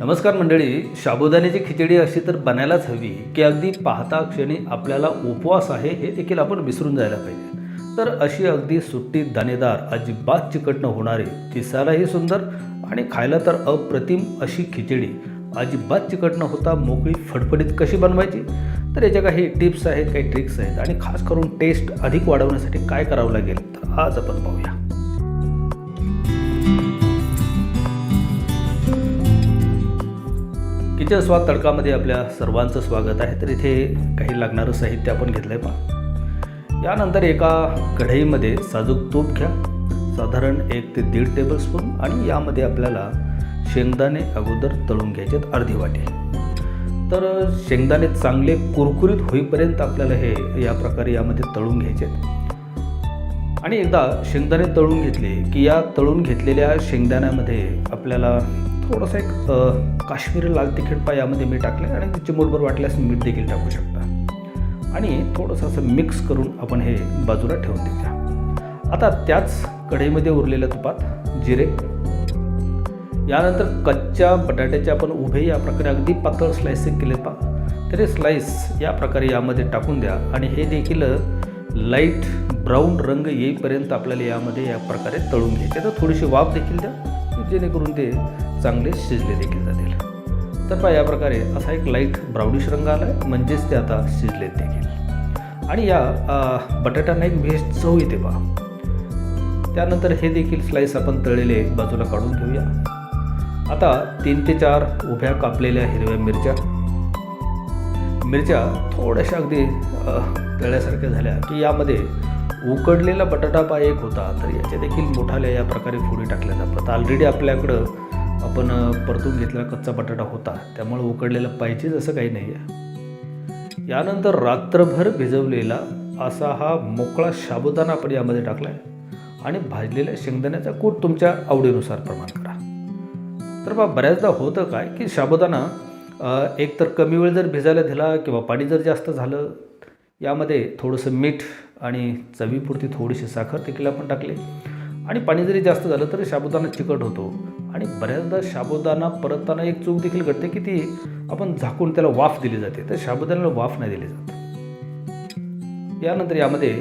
नमस्कार मंडळी साबुदाण्याची खिचडी अशी तर बनायलाच हवी की अगदी पाहता क्षणी आपल्याला उपवास आहे हे देखील आपण विसरून जायला पाहिजे. तर अशी अगदी सुट्टी दाणेदार अजिबात चिकट न होणारी दिसायलाही सुंदर आणि खायला तर अप्रतिम अशी खिचडी. अजिबात चिकट न होता मोकळी फडफडीत कशी बनवायची? तर याच्या काही टिप्स आहेत काही ट्रिक्स आहेत आणि खास करून टेस्ट अधिक वाढवण्यासाठी काय करावं लागेल तर आज आपण पाहूया. किचन स्वाद तडकामध्ये आपल्या सर्वांचं स्वागत आहे. तर इथे काही लागणारं साहित्य आपण घेतलं आहे पहा. यानंतर एका कढईमध्ये साजूक तूप घ्या. साधारण एक ते दीड टेबलस्पून आणि यामध्ये आपल्याला शेंगदाणे अगोदर तळून घ्यायचेत अर्धी वाटी. तर शेंगदाणे चांगले कुरकुरीत होईपर्यंत आपल्याला हे या प्रकारे यामध्ये तळून घ्यायचे आणि एकदा शेंगदाणे तळून घेतले की या तळून घेतलेल्या शेंगदाण्यामध्ये आपल्याला थोडंसं एक काश्मीरी लाल तिखट पा यामध्ये मी टाकले आणि चिमूटभर वाटल्यास मीठ देखील टाकू शकता. आणि थोडंसं असं मिक्स करून आपण हे बाजूला ठेवून देऊया. आता त्याच कढईमध्ये उरलेल्या तुपात जिरे यानंतर कच्च्या बटाट्याचे आपण उभे या प्रकारे अगदी पातळ स्लाइसिंग केले पा तर हे स्लाइस या प्रकारे यामध्ये टाकून द्या आणि हे देखील लाइट ब्राऊन रंग येईपर्यंत आपल्याला यामध्ये या प्रकारे तळून घ्यायचे. तर थोडीशी वाफ देखील द्या जेणेकरून ते चांगले शिजले देखील जातील. तर पहा या प्रकारे असा एक लाइट ब्राउनिश रंग आला आहे म्हणजेच ते आता शिजलेत देखील. आणि या बटाट्यांना एक भेज चव येते पहा. त्यानंतर हे देखील स्लाईस आपण तळलेले बाजूला काढून घेऊया. आता तीन ते चार उभ्या कापलेल्या हिरव्या मिरच्या. मिरच्या थोड्याशा अगदी तळल्यासारख्या झाल्या की यामध्ये उकडलेला बटाटा पाय एक होता. तर याच्या देखील मोठाल्या या प्रकारे फोडी टाकल्या जातात. ऑलरेडी आपल्याकडं आपण परतून घेतलेला कच्चा बटाटा होता. त्यामुळे उकडलेला पाहिजेच असं काही नाही आहे यानंतर रात्रभर भिजवलेला असा हा मोकळा साबुदाणा आपण यामध्ये टाकला आहे आणि भाजलेल्या शेंगदाण्याचा कूट तुमच्या आवडीनुसार प्रमाण करा. तर बा बऱ्याचदा होतं काय की साबुदाणा एकतर एक तर कमी वेळ जर भिजायला दिला किंवा पाणी जर जास्त झालं यामध्ये थोडंसं मीठ आणि चवीपुरती थोडीशी साखर देखील आपण टाकले. आणि पाणी जरी जास्त झालं तरी साबुदाणा चिकट होतो. आणि बऱ्याचदा साबुदाणा परतताना एक चूक देखील घडते की ती आपण झाकून त्याला वाफ दिली जाते. तर साबुदाण्याला वाफ नाही दिली जात. यानंतर यामध्ये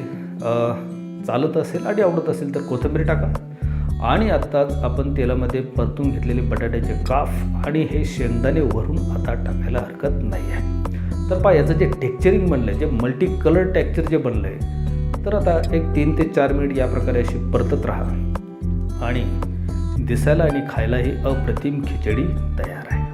चालत असेल आणि आवडत असेल तर कोथिंबीर टाका. आणि आत्ताच आपण तेलामध्ये परतून घेतलेले बटाट्याचे काफ आणि हे शेंगदाणे वरून आता टाकायला हरकत नाही आहे तर पहा याचं जे टेक्चरिंग बनलं आहे जे मल्टी कलर टेक्चर जे बनलं आहे तर आता एक तीन ते चार मिनिट या प्रकारे अशी परतत राहा. आणि दिसायला आणि खायलाही अप्रतिम खिचडी तयार आहे.